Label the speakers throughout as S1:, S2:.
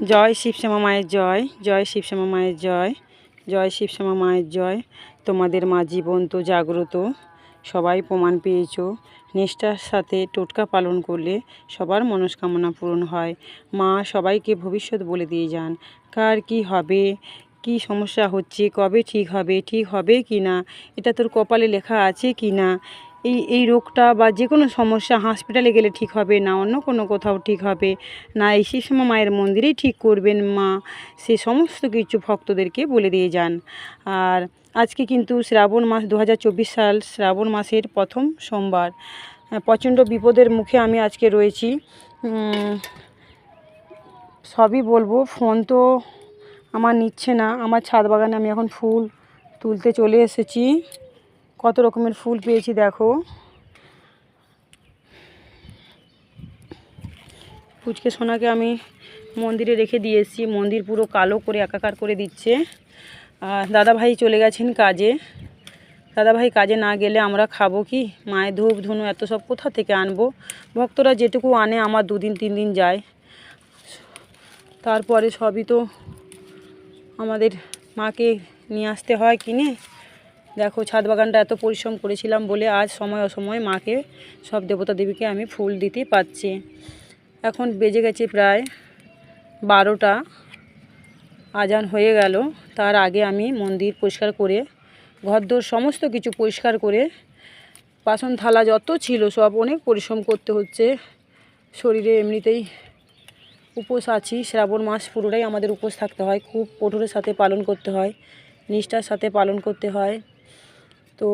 S1: জয় শিবশ্যামা মায়ের জয় জয় শিবশ্যামা মায়ের জয় জয় শিবশ্যামা মায়ের জয়। তোমাদের মা জীবন্ত, জাগ্রত, সবাই প্রমাণ পেয়েছ। নিষ্ঠার সাথে টোটকা পালন করলে সবার মনস্কামনা পূরণ হয়। মা সবাইকে ভবিষ্যৎ বলে দিয়ে যান। কার কি হবে? কি সমস্যা হচ্ছে? কবে ঠিক হবে? ঠিক হবে কি না? এটা তোর কপালে লেখা আছে কি না? এই এই রোগটা বা যে কোনো সমস্যা হসপিটালে গেলে ঠিক হবে না, অন্য কোনো কোথাও ঠিক হবে না, এই সেই সময় মায়ের মন্দিরেই ঠিক করবেন মা, সে সমস্ত কিছু ভক্তদেরকে বলে দিয়ে যান। আর আজকে কিন্তু শ্রাবণ মাস দু হাজার চব্বিশ সাল, শ্রাবণ মাসের প্রথম সোমবার। প্রচণ্ড বিপদের মুখে আমি আজকে রয়েছি। সবই বলব, ফোন তো আমার নিচ্ছে না, আমার ছাদ বাগানে আমি এখন ফুল তুলতে চলে এসেছি। কত রকমের ফুল পেয়েছি দেখো। পুচকে সোনাকে আমি মন্দিরে রেখে দিয়ে এসেছি। মন্দির পুরো কালো করে একাকার করে দিচ্ছে। আর দাদাভাই চলে গেছেন কাজে। দাদাভাই কাজে না গেলে আমরা খাব কি? মায়ের ধূপ ধুনু এত সব কোথা থেকে আনব? ভক্তরা যেটুকু আনে, আমার দুদিন, তিন দিন যায়। তারপরে সবই তো আমাদের মাকে নিয়ে আসতে হয় কিনে। দেখো ছাদ বাগানটা এত পরিশ্রম করেছিলাম বলে আজ সময় অসময়ে মাকে সব দেবতা দেবীকে আমি ফুল দিতে পারছি। এখন বেজে গেছে প্রায় বারোটা। আজান হয়ে গেল। তার আগে আমি মন্দির পরিষ্কার করে, ঘরদোর সমস্ত কিছু পরিষ্কার করে, বাসন থালা যত ছিল সব অনেক পরিশ্রম করতে হচ্ছে। শরীরে এমনিতেই উপোস আছি। শ্রাবণ মাস পুরোটাই আমাদের উপোস থাকতে হয়। খুব কঠোরের সাথে পালন করতে হয়। নিষ্ঠার সাথে পালন করতে হয়। তো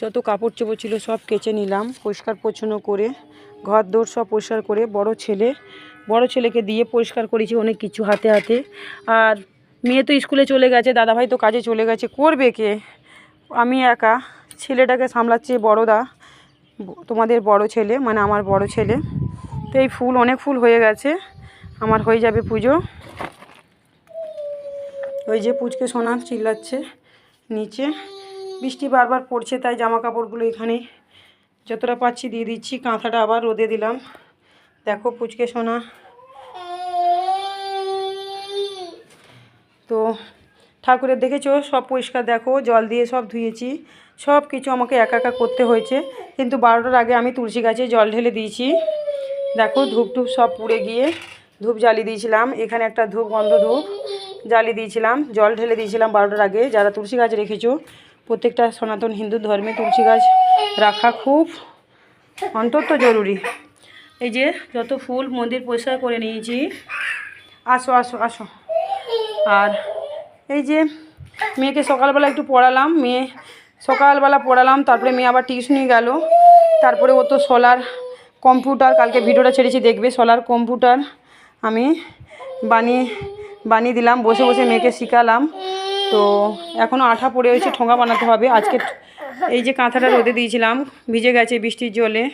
S1: যত কাপড় চোপড় ছিল সব কেচে নিলাম, পরিষ্কার পরিচ্ছন্ন করে, ঘর দৌড় সব পরিষ্কার করে, বড় ছেলে, বড় ছেলেকে দিয়ে পরিষ্কার করেছি অনেক কিছু হাতে হাতে। আর মেয়ে তো স্কুলে চলে গেছে, দাদাভাই তো কাজে চলে গেছে, করবে কে? আমি একা, ছেলেটাকে সামলাচ্ছে বড়দা, তোমাদের বড় ছেলে মানে আমার বড় ছেলে। তো এই ফুল, অনেক ফুল হয়ে গেছে, আমার হয়ে যাবে পুজো। ওই যে পুচকে সোনা চিল্লাচ্ছে নিচে। বৃষ্টি বারবার পড়ছে, তাই জামা কাপড়গুলো এখানে যতটা পাচ্ছি দিয়ে দিচ্ছি। কাঁথাটা আবার রোদে দিলাম। দেখো পুচকে সোনা। তো ঠাকুরের দেখেছ? সব পরিষ্কার দেখো, জল দিয়ে সব ধুয়েছি। সব কিছু আমাকে একা একা করতে হয়েছে। কিন্তু বারোটার আগে আমি তুলসী গাছে জল ঢেলে দিয়েছি। দেখো ধূপ টুপ সব পুড়ে গিয়ে ধূপ জ্বালিয়ে দিয়েছিলাম। এখানে একটা ধূপ, গন্ধ ধূপ জ্বালিয়ে দিয়েছিলাম। জল ঢেলে দিয়েছিলাম বারোটার আগে। যারা তুলসী গাছ রেখেছো প্রত্যেকটা সনাতন হিন্দু ধর্মে তুলসী গাছ রাখা খুব অন্তত জরুরি। এই যে যত ফুল মন্দির পরিষ্কার করে নিয়েছি। আসো আসো আসো। আর এই যে মেয়েকে সকালবেলা একটু পড়ালাম, মেয়ে সকালবেলা পড়ালাম, তারপরে মেয়ে আবার টিউশনি গেল। তারপরে ও তো সোলার কম্পিউটার, কালকে ভিডিওটা ছেড়েছি, দেখবে সোলার কম্পিউটার আমি বানিয়ে বানিয়ে দিলাম, বসে বসে মেয়েকে শিখালাম। তো এখনও আঠা পড়ে হয়েছে, ঠোঙা বানাতে হবে। আজকে এই যে কাঁথাটা রোদে দিয়েছিলাম, ভিজে গেছে বৃষ্টির জলে।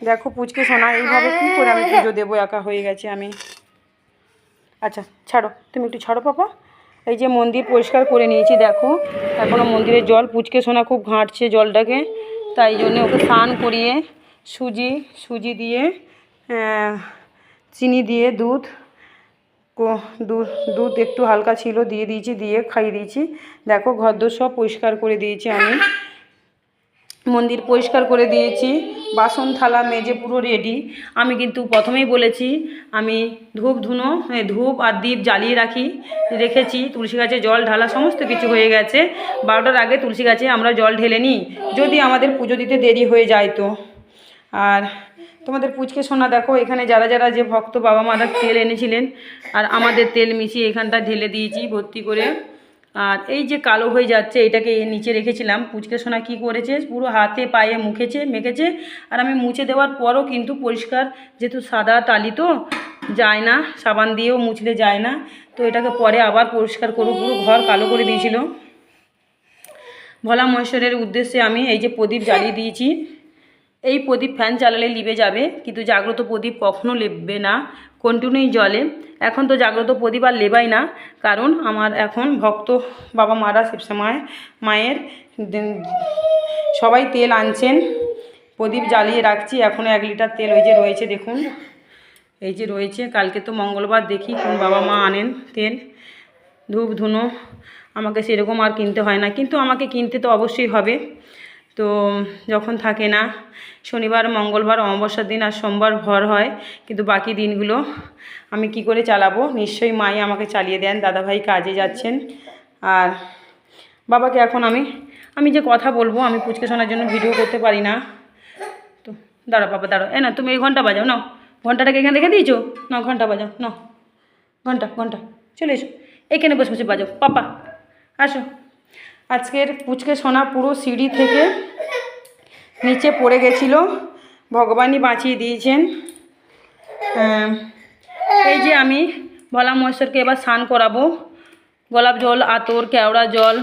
S1: দেখো পুচকে সোনা, এইভাবে কী করে আমি পুজো দেবো? একা হয়ে গেছে আমি। আচ্ছা ছাড়ো, তুমি একটু ছাড়ো পাপা। এই যে মন্দির পরিষ্কার করে নিয়েছি, দেখো। এখনও মন্দিরের জল, পুচকে সোনা খুব ঘাঁটছে জলটাকে। তাই জন্য ওকে স্নান করিয়ে সুজি সুজি দিয়ে চিনি দিয়ে, দুধ দুধ একটু হালকা ছিল, দিয়ে দিয়েছি, দিয়ে খাইয়ে দিয়েছি। দেখো, ঘরদোর সব পরিষ্কার করে দিয়েছি আমি। মন্দির পরিষ্কার করে দিয়েছি, বাসন থালা মেজে পুরো রেডি আমি কিন্তু প্রথমেই বলেছি, আমি ধূপ, ধুনো ধূপ আর দীপ জ্বালিয়ে রাখি, রেখেছি, তুলসী গাছে জল ঢালা সমস্ত কিছু হয়ে গেছে। বারোটার আগে তুলসী গাছে আমরা জল ঢেলে নিই, যদি আমাদের পুজো দিতে দেরি হয়ে যায় তো। আর তোমাদের পুচকে সোনা দেখো, এখানে যারা যারা যে ভক্ত বাবা মারা তেল এনেছিলেন, আর আমাদের তেল মিশিয়ে এখানটা ঢেলে দিয়েছি ভর্তি করে। আর এই যে কালো হয়ে যাচ্ছে, এটাকে নিচে রেখেছিলাম। পুচকে সোনা কী করেছে? পুরো হাতে, পায়ে মুখেছে, মেখেছে। আর আমি মুছে দেওয়ার পরও কিন্তু পরিষ্কার, যেহেতু সাদা টালি তো, যায় না, সাবান দিয়েও মুছলে যায় না। তো এটাকে পরে আবার পরিষ্কার করব, পুরো ঘর কালো করে দিয়েছিল। ভোলা মহেশ্বরের উদ্দেশ্যে আমি এই যে প্রদীপ জ্বালিয়ে দিয়েছি। এই প্রদীপ ফ্যান চালালে লিবে যাবে, কিন্তু জাগ্রত প্রদীপ কখনও লেববে না কন্টিনিউই জলে। এখন তো জাগ্রত প্রদীপ আর লেবাই না, কারণ আমার এখন ভক্ত বাবা মারা শিবসময় মায়ের সবাই তেল আনছেন, প্রদীপ জ্বালিয়ে রাখছি, এখন এক লিটার তেল ওই যে রয়েছে, দেখুন। এই যে রয়েছে, কালকে তো মঙ্গলবার, দেখি কোন বাবা মা আনেন তেল, ধূপ ধুনো, আমাকে সেরকম আর কিনতে হয় না, কিন্তু আমাকে কিনতে তো অবশ্যই হবে। তো যখন থাকে না, শনিবার, মঙ্গলবার, অমাবস্যার দিন আর সোমবার ভর হয়, কিন্তু বাকি দিনগুলো আমি কি করে চালাবো? নিশ্চয়ই মাই আমাকে চালিয়ে দেন, দাদাভাই কাজে যাচ্ছেন। আর বাবাকে এখন আমি আমি যে কথা বলব, আমি পুচকে শোনার জন্য ভিডিও করতে পারি না। তো দাঁড়ো বাবা দাঁড়ো এ না, তুমি এই ঘণ্টা বাজাও, নাও। ঘন্টাটাকে এখানে রেখে দিয়েছ? না ঘণ্টা বাজাও, নাও। ঘণ্টা ঘণ্টা। চলে এসো। এখানে বসে বসে বাজাও। পাপা, আসো। আজকের পুচকে সোনা পুরো সিঁড়ি থেকে নিচে পড়ে গেছিল। ভগবানই বাঁচিয়ে দিয়েছেন। এই যে আমি ভোলা মহেশ্বরকে এবার স্নান করাবো। গোলাপ জল, আতর, কেওড়া জল,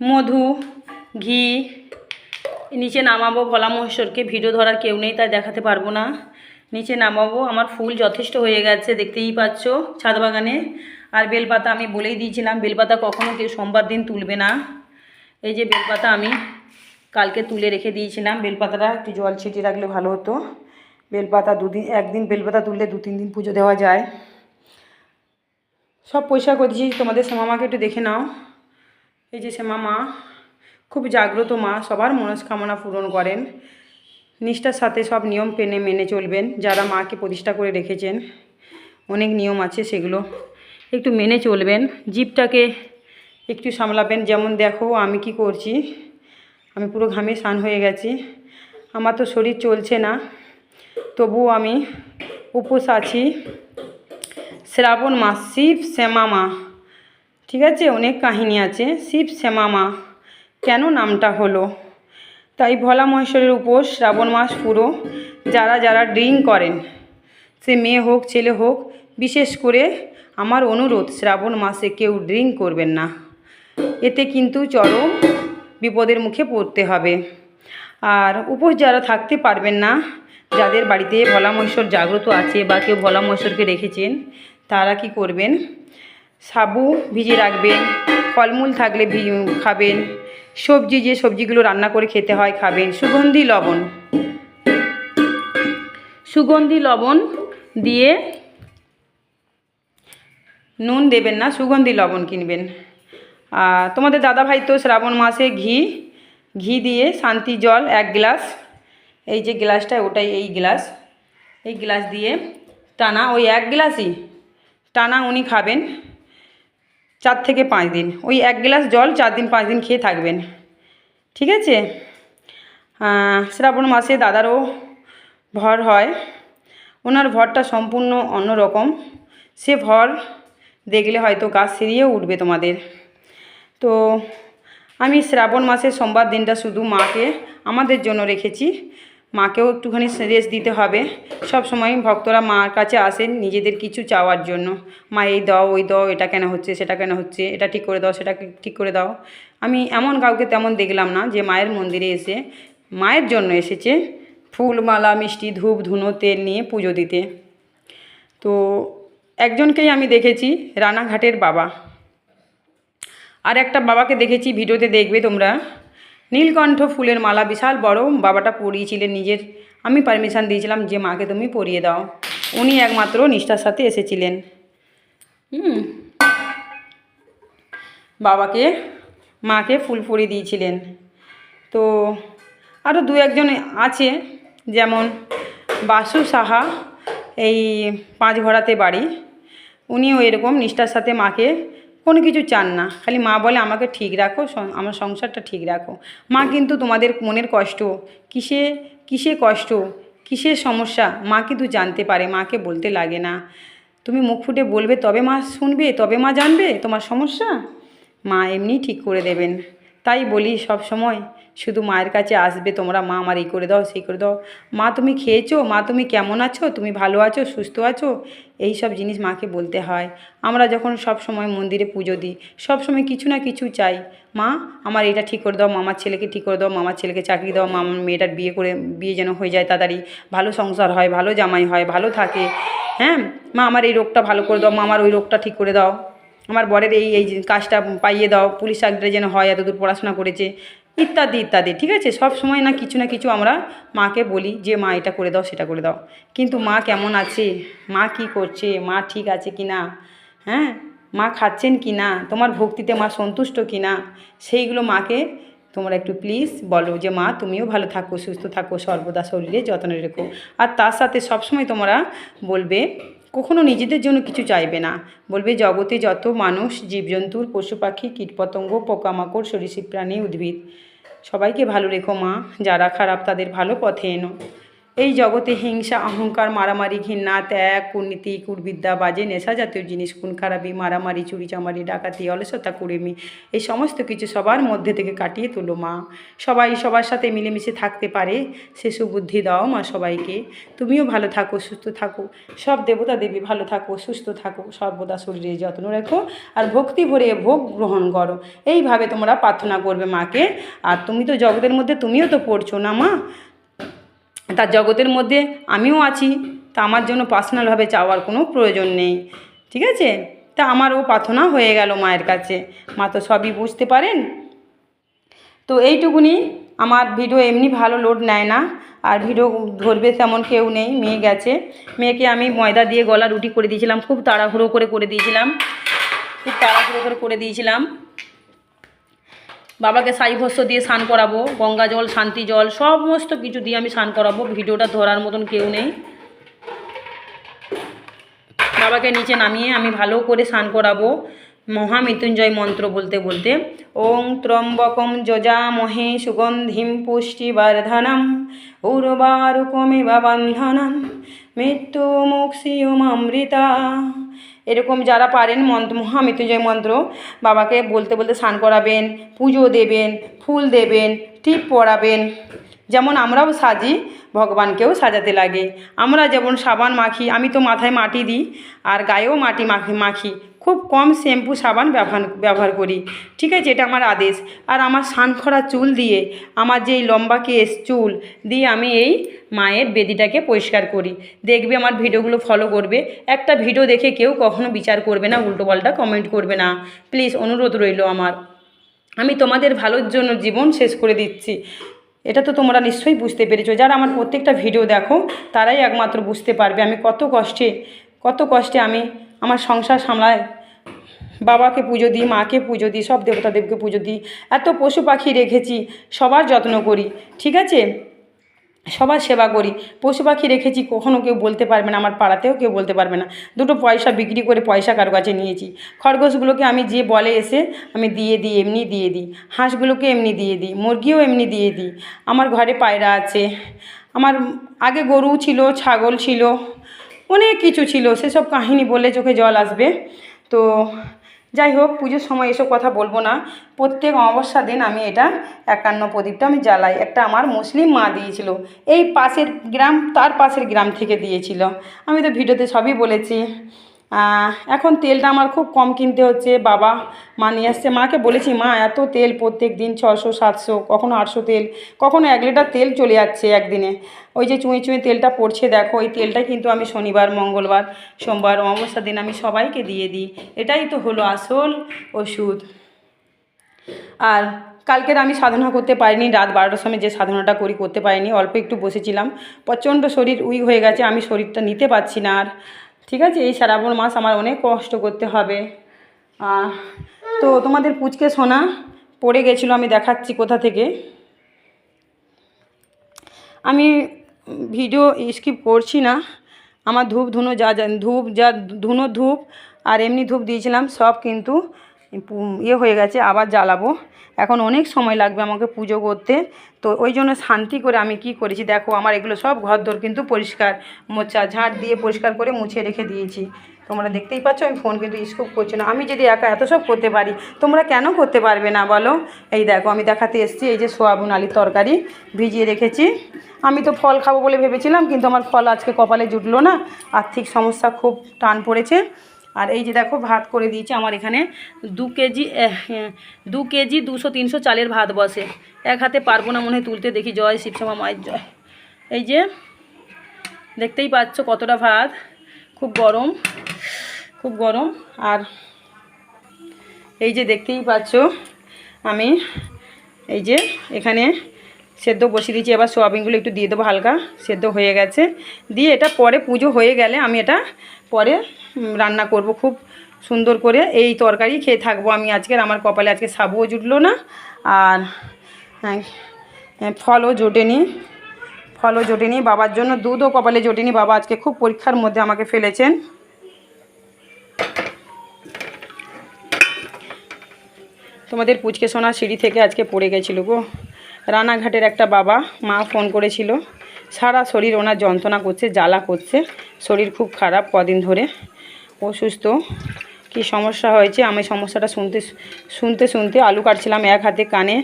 S1: মধু, ঘি, নিচে নামাবো। ভোলা মহেশ্বরকে ভিডিও ধরার কেউ নেই, তাই দেখাতে পারব না। নিচে নামাবো। আমার ফুল যথেষ্ট হয়ে গেছে, দেখতেই পাচ্ছ ছাদ বাগানে। আর বেলপাতা আমি বলেই দিয়েছিলাম, বেলপাতা কখনো কেউ সোমবার দিন তুলবে না। এই যে বেলপাতা আমি কালকে তুলে রেখে দিয়েছিলাম, বেলপাতাটা একটু জল ছিটিয়ে রাখলে ভালো হতো। বেলপাতা দুদিন, একদিন বেলপাতা তুললে দু তিন দিন পুজো দেওয়া যায়। সব পরিষ্কার করে দিয়েছি, তোমাদের শ্যামামাকে একটু দেখে নাও। এই যে শ্যামা মা খুব জাগ্রত মা, সবার মনস্কামনা পূরণ করেন। নিষ্ঠার সাথে সব নিয়ম পেনে মেনে চলবেন, যারা মাকে প্রতিষ্ঠা করে রেখেছেন। অনেক নিয়ম আছে সেগুলো একটু মেনে চলবেন, জীবটাকে একটু সামলাবেন। যেমন দেখো, আমি কি করছি? আমি পুরো ঘামে স্নান হয়ে গেছি। আমার তো শরীর চলছে না। তবুও আমি উপোস আছি। শ্রাবণ মাস, শিব শ্যামা মা। ঠিক আছে? অনেক কাহিনী আছে। শিব শ্যামা মা। কেন নামটা হলো? তাই ভোলা মহেশ্বরের উপোস শ্রাবণ মাস পুরো যারা যারা ড্রিঙ্ক করেন, সে মেয়ে হোক, ছেলে হোক, বিশেষ করে আমার অনুরোধ, শ্রাবণ মাসে কেউ ড্রিঙ্ক করবেন না। এতে কিন্তু চরম বিপদের মুখে পড়তে হবে। আর উপোস যারা থাকতে পারবেন না, যাদের বাড়িতে ভোলা মহেশ্বর জাগ্রত আছে বা কেউ ভোলা মহেশ্বরকে রেখেছেন তারা কি করবেন? সাবু ভিজিয়ে রাখবেন, ফলমূল থাকলে খাবেন, সবজি, যে সবজিগুলো রান্না করে খেতে হয় খাবেন, সুগন্ধি লবণ। সুগন্ধি লবণ দিয়ে নুন দেবেন না, সুগন্ধি লবণ কিনবেন। আর তোমাদের দাদাভাই তো শ্রাবণ মাসে ঘি ঘি দিয়ে শান্তি জল এক গ্লাস, এই যে গ্লাসটা, ওটাই এই গ্লাস এই গ্লাস দিয়ে টানা, ওই এক গ্লাসই টানা উনি খাবেন চার থেকে পাঁচ দিন। ওই এক গ্লাস জল চার দিন, পাঁচ দিন খেয়ে থাকবেন। ঠিক আছে? শ্রাবণ মাসে দাদারও ভর হয়। ওনার ভরটা সম্পূর্ণ অন্যরকম। সে ভর দেখলে হয়তো গাছ সিরিয়েও উঠবে তোমাদের। তো আমি শ্রাবণ মাসের সোমবার দিনটা শুধু মাকে, আমাদের জন্য রেখেছি। মাকেও একটুখানি রেস্ট দিতে হবে। সব সময় ভক্তরা মার কাছে আসেন নিজেদের কিছু চাওয়ার জন্য। মা, এই দাও, ওই দাও, এটা কেন হচ্ছে, সেটা কেন হচ্ছে, এটা ঠিক করে দাও, সেটা ঠিক করে দাও। আমি এমন কাউকে তেমন দেখলাম না যে মায়ের মন্দিরে এসে মায়ের জন্য এসেছে ফুল মালা মিষ্টি, ধূপ, ধুনো, তেল নিয়ে পুজো দিতে। তো একজনকেই আমি দেখেছি, রানাঘাটের বাবা। আর একটা বাবাকে দেখেছি, ভিডিওতে দেখবে তোমরা। নীলকণ্ঠ ফুলের মালা, বিশাল বড়, বাবাটা পরিয়েছিলেন নিজের। আমি পারমিশন দিয়েছিলাম যে, মাকে তুমি পরিয়ে দাও। উনি একমাত্র নিষ্ঠার সাথে এসেছিলেন। হুম। বাবাকে, মাকে ফুল পরিয়ে দিয়েছিলেন। তো আরও দু একজন আছে, যেমন বাসু সাহা, এই পাঁচ ঘোড়াতে বাড়ি। উনিও এরকম নিষ্ঠার সাথে মাকে কোনো কিছু চান না। খালি মা বলে, আমাকে ঠিক রাখো আমার সংসারটা ঠিক রাখো। মা কিন্তু তোমাদের মনের কষ্ট, কিসে কিসে কষ্ট কিসের সমস্যা, মা কিন্তু জানতে পারে, মাকে বলতে লাগে না। তুমি মুখ ফুটে বলবে, তবে মা শুনবে, তবে মা জানবে তোমার সমস্যা? মা এমনি ঠিক করে দেবেন। তাই বলি সব সময়, শুধু মায়ের কাছে আসবে, তোমরা মা আমার এই করে দাও, সেই করে দাও। মা তুমি খেয়েছো? মা তুমি কেমন আছো? তুমি ভালো আছো? সুস্থ আছো? এই সব জিনিস মাকে বলতে হয়। আমরা যখন সব সময় মন্দিরে পুজো দিই, সব সময় কিছু না কিছু চাই। মা, আমার এটা ঠিক করে দাও, মামার ছেলেকে ঠিক করে দাও, মামার ছেলেকে চাকরি দাও মামার মেয়েটার বিয়ে করে, বিয়ে যেন হয়ে যায় তাড়াতাড়ি। ভালো সংসার হয়, ভালো জামাই হয়, ভালো থাকে। হ্যাঁ? মা, আমার এই রোগটা ভালো করে দাও, মা, আমার ওই রোগটা ঠিক করে দাও। আমার বরের এই এই কাজটা পাইয়ে দাও, পুলিশ চাকরিটা যেন হয়, এতদূর পড়াশোনা করেছে, ইত্যাদি ইত্যাদি, ঠিক আছে? সব সময় না কিছু না কিছু আমরা মাকে বলি যে, মা, এটা করে দাও, সেটা করে দাও। কিন্তু মা কেমন আছে? মা কি করছে? মা ঠিক আছে কি না? হ্যাঁ? মা খাচ্ছেন কি না? তোমার ভক্তিতে মা সন্তুষ্ট কি না? সেইগুলো মাকে তোমরা একটু প্লিজ বলো যে, মা, তুমিও ভালো থাকো, সুস্থ থাকো, সর্বদা শরীরে যত্ন রেখো। আর তার সাথে সবসময় তোমরা বলবে কখনো নিজেদের জন্য কিছু চাইবে না। বলবে, জগতে যত মানুষ জীবজন্তুর পশু পাখি, কীটপতঙ্গ, পোকামাকড়, সরীসৃপ প্রাণী, উদ্ভিদ, সবাইকে ভালো রেখো মা। যারা খারাপ, তাদের ভালো পথে এনো। এই জগতে হিংসা, অহংকার, মারামারি, ঘৃণা, ত্যাগ, কুর্নীতি, কুর্বিদ্যা, বাজে, নেশা জাতীয় জিনিস, খুন, খারাপি, মারামারি, চুরি, চামারি, ডাকাতি, অলসতা, কুড়েমি, এই সমস্ত কিছু সবার মধ্যে থেকে কাটিয়ে তোলো, মা। সবাই সবার সাথে মিলেমিশে থাকতে পারে, সে সুবুদ্ধি দাও, মা, সবাইকে। তুমিও ভালো থাকো, সুস্থ থাকো। সব দেবতা দেবী ভালো থাকো, সুস্থ থাকো, সর্বদা শরীরের যত্ন রেখো আর ভক্তি ভরে ভোগ গ্রহণ করো। এইভাবে তোমরা প্রার্থনা করবে মাকে। আর তুমি তো জগতের মধ্যে তুমিও তো পড়ছো না, মা। তার জগতের মধ্যে আমিও আছি, তা আমার জন্য পার্সোনালভাবে চাওয়ার কোনো প্রয়োজন নেই, ঠিক আছে? তা আমারও প্রার্থনা হয়ে গেল মায়ের কাছে। মা তো সবই বুঝতে পারেন? তো এইটুকুনি, আমার ভিডিও এমনি ভালো লোড নেয় না, আর ভিডিও ধরবে তেমন কেউ নেই, মেয়ে গেছে। মেয়েকে আমি ময়দা দিয়ে গলা রুটি করে দিয়েছিলাম, খুব তাড়াহুড়ো করে করে দিয়েছিলাম, খুব তাড়াহুড়ো করে করে দিয়েছিলাম। বাবাকে সাইভস্য দিয়ে স্নান করাবো, গঙ্গা জল, শান্তি জল, সমস্ত কিছু দিয়ে আমি স্নান করাবো। ভিডিওটা ধরার মতন কেউ নেই। বাবাকে নিচে নামিয়ে আমি ভালো করে স্নান করাবো। মহামৃত্যুঞ্জয় মন্ত্র বলতে বলতে, ওং ত্রম্বকম যজামহে সুগন্ধিম পুষ্টিবর্ধনম উর্বারুকমিব বন্ধনম মুক্ষিয়মৃতা এরকম যারা পারেন মন্ত্র মহামৃত্যুঞ্জয় মন্ত্র, বাবাকে বলতে বলতে স্নান করাবেন, পুজো দেবেন, ফুল দেবেন টিপ পরাবেন যেমন আমরাও সাজি, ভগবানকেও সাজাতে লাগে। আমরা যেমন সাবান মাখি, আমি তো মাথায় মাটি দিই আর গায়েও মাটি মাখি মাখি। খুব কম শ্যাম্পু সাবান ব্যবহার ব্যবহার করি। ঠিক আছে, এটা আমার আদেশ। আর আমার স্নান করা চুল দিয়ে, আমার যেই লম্বা কেস চুল দিয়ে আমি এই মায়ের বেদিটাকে পরিষ্কার করি। দেখবে আমার ভিডিওগুলো ফলো করবে। একটা ভিডিও দেখে কেউ কখনো বিচার করবে না উল্টোপাল্টা কমেন্ট করবে না। প্লিজ অনুরোধ রইল আমার। আমি তোমাদের ভালোর জন্য জীবন শেষ করে দিচ্ছি। এটা তো তোমরা নিশ্চয়ই বুঝতে পেরেছ। যারা আমার প্রত্যেকটা ভিডিও দেখো, তারাই একমাত্র বুঝতে পারবে আমি কত কষ্টে কত কষ্টে আমি আমার সংসার সামলাই বাবাকে পুজো দিই, মাকে পুজো দিই, সব দেবতাদেবকে পুজো দিই। এত পশু পাখি রেখেছি, সবার যত্ন করি, ঠিক আছে? সবার সেবা করি। পশু পাখি রেখেছি কখনও কেউ বলতে পারবে না, আমার পাড়াতেও কেউ বলতে পারবে না। দুটো পয়সা বিক্রি করে পয়সা কারও কাছে নিয়েছি। খরগোশগুলোকে আমি যে বলে এসে আমি দিয়ে দিই, এমনি দিয়ে দিই। হাঁসগুলোকে এমনি দিয়ে দিই, মুরগিও এমনি দিয়ে দিই। আমার ঘরে পায়রা আছে। আমার আগে গরু ছিল, ছাগল ছিল, অনেক কিছু ছিল। সেসব কাহিনী বলে চোখে জল আসবে। তো যাই হোক, পুজোর সময় এসব কথা বলব না। প্রত্যেক অমাবস্যা দিন আমি এটা একান্ন প্রদীপটা আমি জ্বালাই। একটা আমার মুসলিম মা দিয়েছিল। এই পাশের গ্রাম, তার পাশের গ্রাম থেকে দিয়েছিল। আমি তো ভিডিওতে সবই বলেছি। এখন তেলটা আমার খুব কম কিনতে হচ্ছে। বাবা মা নিয়ে আসছে। মাকে বলেছি, মা, এত তেল প্রত্যেক দিন ছশো সাতশো, কখনো আটশো তেল, কখনো এক লিটার তেল চলে যাচ্ছে একদিনে। ওই যে চুঁই চুঁই তেলটা পড়ছে, দেখো ওই তেলটা কিন্তু আমি শনিবার, মঙ্গলবার, সোমবার, অমাবস্যার দিন আমি সবাইকে দিয়ে দিই। এটাই তো হলো আসল ওষুধ। আর কালকের আমি সাধনা করতে পারিনি, রাত বারোটার সময় যে সাধনাটা করি, করতে পারিনি, অল্প একটু বসেছিলাম। প্রচণ্ড শরীর উইক হয়ে গেছে, আমি শরীরটা নিতে পারছি না আর। ঠিক আছে? এই শ্রাবণ মাস আমার অনেক কষ্ট করতে হবে। তো তোমাদের পুচকে সোনা পড়ে গেছিল, আমি দেখাচ্ছি কোথা থেকে। আমি ভিডিও স্কিপ করছি না। আমার ধূপ ধুনো যা ধূপ যা ধুনো ধূপ আর এমনি ধূপ দিয়েছিলাম, সব কিন্তু ইয়ে হয়ে গেছে, আবার জ্বালাবো। এখন অনেক সময় লাগবে আমাকে পুজো করতে। তো ওই জন্য শান্তি করে আমি কি করেছি, দেখো আমার এগুলো সব ঘরদোর কিন্তু পরিষ্কার মোচা ঝাঁট দিয়ে পরিষ্কার করে মুছে রেখে দিয়েছি। তোমরা দেখতেই পাচ্ছ, আমি ফোন কিন্তু স্কুপ করছি না। আমি যদি একা এত সব করতে পারি, তোমরা কেন করতে পারবে না বলো? এই দেখো, আমি দেখাতে এসেছি, এই যে সোয়াবিন আলির তরকারি ভিজিয়ে রেখেছি। আমি তো ফল খাব বলে ভেবেছিলাম, কিন্তু আমার ফল আজকে কপালে জুটলো না। আর্থিক সমস্যা খুব টান পড়েছে। আর এই যে দেখো ভাত করে দিয়েছি, আমার এখানে দু কেজি দু কেজি দুশো তিনশো চালের ভাত বসে। এক হাতে পারব না মনে হয় তুলতে, দেখি জয় শিবশ্যামা মায়ের জয়। এই যে দেখতেই পাচ্ছ কতটা ভাত, খুব গরম খুব গরম। আর এই যে দেখতেই পাচ্ছ আমি, এই যে এখানে সেদ্ধ বসিয়ে দিয়েছি, এবার সোয়াবিনগুলো একটু দিয়ে দেবো হালকা, সেদ্ধ হয়ে গেছে। দিয়ে এটা পরে পুজো হয়ে গেলে আমি এটা পরে রান্না করব খুব সুন্দর করে। এই তরকারি খেয়ে থাকব আমি আজকের আমার কপালে আজকে সাবুও জুটলো না। আর হ্যাঁ, ফলও জোটেনি ফলও জোটেনি বাবার জন্য দুধও কপালে জোটেনি। বাবা আজকে খুব পরীক্ষার মধ্যে আমাকে ফেলেছেন। তোমাদের পুচকে সোনা সিঁড়ি থেকে আজকে পড়ে গেছিল গো। রানাঘাটের একটা বাবা মা ফোন করেছিল। সারা শরীর ওনার যন্ত্রণা করছে, জ্বালা করছে। শরীর খুব খারাপ কদিন ধরে। অসুস্থ কি সমস্যা হয়েছে? আমি সমস্যাটা শুনতে শুনতে শুনতে আলু কাটছিলাম এক হাতে কানে।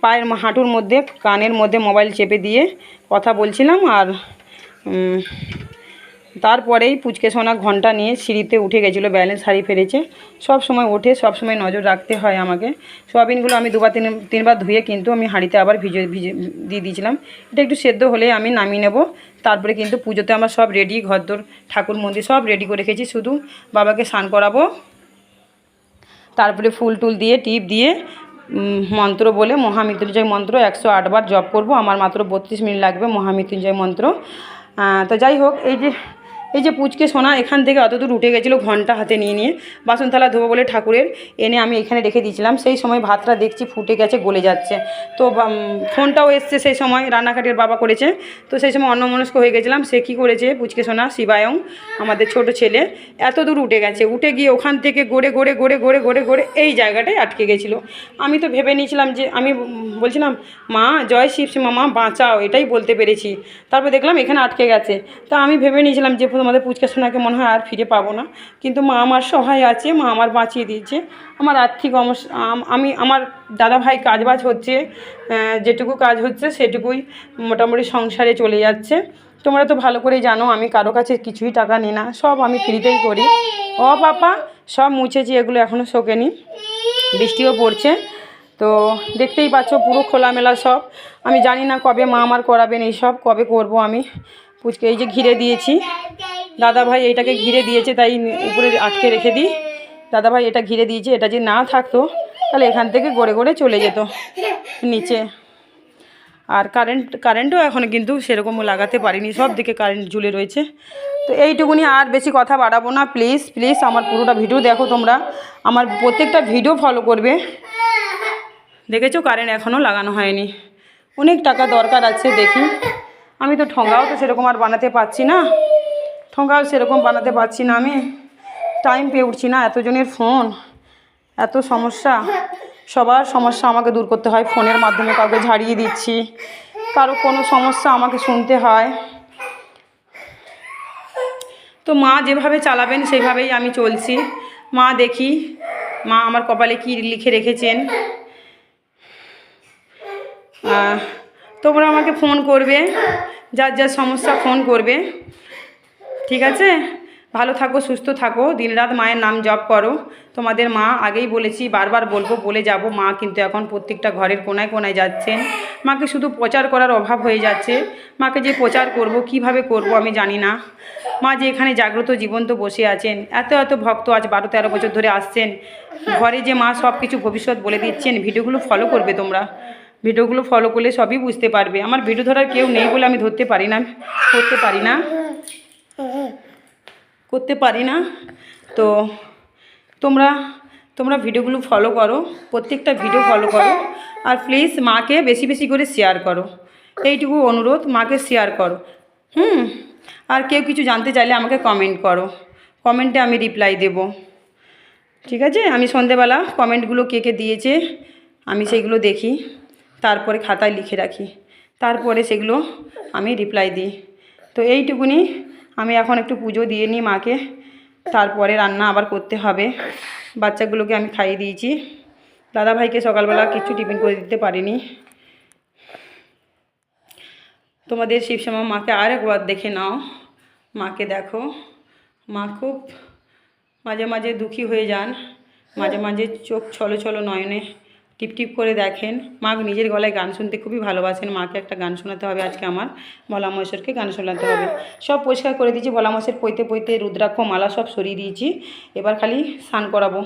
S1: পায়ের হাঁটুর মধ্যে, কানের মধ্যে মোবাইল চেপে দিয়ে কথা বলছিলাম আর তারপরেই পুচকে সোনা ঘণ্টা নিয়ে সিঁড়িতে উঠে গেছিল, ব্যালেন্স হারিয়ে ফেলেছে। সব সময় ওঠে, সব সময় নজর রাখতে হয় আমাকে। সোয়াবিনগুলো আমি দুবার, তিন, তিনবার ধুয়ে কিন্তু আমি হাঁড়িতে আবার ভিজে ভিজে, দিয়ে দিয়েছিলাম। এটা একটু সেদ্ধ হলে আমি নামিয়ে নেব। তারপরে কিন্তু পুজোতে আমরা সব রেডি, ঘরদোর, ঠাকুর মন্দির সব রেডি করে রেখেছি। শুধু বাবাকে স্নান করাবো। তারপরে ফুল টুল দিয়ে, টিপ দিয়ে মন্ত্র বলে মহামৃত্যুঞ্জয় মন্ত্র একশো আটবার জপ করব। আমার মাত্র বত্রিশ মিনিট লাগবে মহামৃত্যুঞ্জয় মন্ত্র। তো যাই হোক, এই যে এই যে পুচকে সোনা এখান থেকে অতদূর উঠে গেছিল ঘণ্টা হাতে নিয়ে নিয়ে। বাসন থালা ধোবো বলে ঠাকুরের এনে আমি এখানে রেখে দিয়েছিলাম। সেই সময় ভাতটা দেখছি ফুটে গেছে, গলে যাচ্ছে। তো ফোনটাও এসছে সেই সময়, রান্নাঘাটের বাবা করেছে। তো সেই সময় অন্যমনস্ক হয়ে গেছিলাম। সে কী করেছে? পুচকে সোনা, শিবায়ং, আমাদের ছোট ছেলে, এত দূর উঠে গেছে। উঠে গিয়ে ওখান থেকে গড়ে গড়ে গড়ে গড়ে গড়ে গড়ে এই জায়গাটায় আটকে গেছিল। আমি তো ভেবে নিয়েছিলাম যে, আমি বলছিলাম, মা, জয় শিব মা, বাঁচাও। এটাই বলতে পেরেছি। তারপর দেখলাম এখানে আটকে গেছে। তা আমি ভেবে নিয়েছিলাম যে আমাদের পুচকা সোনাকে মনে হয় আর ফিরে পাবো না। কিন্তু মা আমার সহায় আছে, মা আমার বাঁচিয়ে দিয়েছে। আমার আর্থিক আম- আমি আমার দাদাভাই কাজবাজ হচ্ছে যেটুকু কাজ হচ্ছে সেটুকুই মোটামুটি সংসারে চলে যাচ্ছে। তোমরা তো ভালো করেই জানো, আমি কারও কাছে কিছুই টাকা নিই না, সব আমি ফ্রিতেই করি। ও পাপা, সব মুছেছি, এগুলো এখনও শোকেনি। বৃষ্টিও পড়ছে, তো দেখতেই পাচ্ছ পুরো খোলামেলা সব। আমি জানি না কবে মা আমার করাবেন এইসব কবে করব আমি। পুচকে, এই যে ঘিরে দিয়েছি। দাদা ভাই এইটাকে ঘিরে দিয়েছে, তাই উপরে আটকে রেখে দিই। দাদা ভাই এটা ঘিরে দিয়েছে, এটা যে না থাকতো, তাহলে এখান থেকে গড়ে গড়ে চলে যেত, নিচে। আর কারেন্ট কারেন্টও এখনও কিন্তু সেরকম লাগাতে পারিনি, সব দিকে কারেন্ট ঝুলে রয়েছে। তো এইটুকুনি আর বেশি কথা বাড়াবো না প্লিজ প্লিজ আমার পুরোটা ভিডিও দেখো তোমরা। আমার প্রত্যেকটা ভিডিও ফলো করবে। দেখেছ কারেন্ট এখনও লাগানো হয়নি। অনেক টাকা দরকার আছে, দেখি। আমি তো ঠোঙ্গাও তো সেরকম আর বানাতে পারছি না। ঠোঙ্গাও সেরকম বানাতে পারছি না আমি। টাইম পেয়ে উঠছি না, এতজনের ফোন এত সমস্যা। সবার সমস্যা আমাকে দূর করতে হয় ফোনের মাধ্যমে কাউকে ঝাড়িয়ে দিচ্ছি। কারও কোনো সমস্যা আমাকে শুনতে হয়। তো মা যেভাবে চালাবেন সেভাবেই আমি চলছি। মা দেখি, মা আমার কপালে কী লিখে রেখেছেন। তোমরা আমাকে ফোন করবে, যার যার সমস্যা ফোন করবে। ঠিক আছে? ভালো থাকো, সুস্থ থাকো, দিনরাত মায়ের নাম জপ করো। তোমাদের মা, আগেই বলেছি, বারবার বলব, বলে যাব। মা কিন্তু এখন প্রত্যেকটা ঘরের কোনায় কোনায় যাচ্ছেন। মাকে শুধু প্রচার করার অভাব হয়ে যাচ্ছে। মাকে যে প্রচার করব, কীভাবে করব আমি জানি না। মা যে এখানে জাগ্রত, জীবন্ত বসে আছেন। এত এত ভক্ত আজ বারো, তেরো বছর ধরে আসছেন। ঘরে যে মা সব কিছু ভবিষ্যৎ বলে দিচ্ছেন, ভিডিওগুলো ফলো করবে তোমরা। ভিডিওগুলো ফলো করলে সবই বুঝতে পারবে। আমার ভিডিও ধরার কেউ নেই বলে আমি ধরতে পারি না, করতে পারি না। করতে পারি না। তো তোমরা তোমরা ভিডিওগুলো ফলো করো, প্রত্যেকটা ভিডিও ফলো করো। আর প্লিজ মাকে বেশি বেশি করে শেয়ার করো। এইটুকু অনুরোধ, মাকে শেয়ার করো। হুম? আর কেউ কিছু জানতে চাইলে আমাকে কমেন্ট করো। কমেন্টে আমি রিপ্লাই দেব। ঠিক আছে? আমি সন্ধেবেলা কমেন্টগুলো কে কে দিয়েছে, আমি সেইগুলো দেখি। তারপরে খাতায় লিখে রাখি। তারপরে সেগুলো আমি রিপ্লাই দিই। তো এইটুকুনি আমি এখন একটু পুজো দিয়ে নিই মাকে। তারপরে রান্না আবার করতে হবে। বাচ্চাগুলোকে আমি খাইয়ে দিয়েছি। দাদাভাইকে সকালবেলা কিছু টিফিন করে দিতে পারিনি। তোমাদের শিবশ্যামা মাকে আর একবার দেখে নাও। মাকে দেখো। মা খুব মাঝে মাঝে দুঃখী হয়ে যান। মাঝে মাঝে চোখ ছলো ছলো নয়নে। টিপ টিপ করে দেখেন। মা নিজের গলায় গান শুনতে খুবই ভালোবাসেন। মাকে একটা গান শোনাতে হবে আজকে আমার। বলা মহেশ্বরকে গান শোনাতে হবে। সব পরিষ্কার করে দিয়েছি। বলা মহেশ্বর পইতে পইতে রুদ্রাক্ষ মালা সব সরিয়ে দিয়েছি। এবার খালি স্নান করাবো।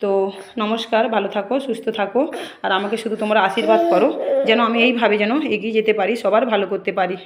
S1: তো নমস্কার, ভালো থাকো, সুস্থ থাকো। আর আমাকে শুধু তোমরা আশীর্বাদ করো। যেন আমি এইভাবে যেন এগিয়ে যেতে পারি, সবার ভালো করতে পারি।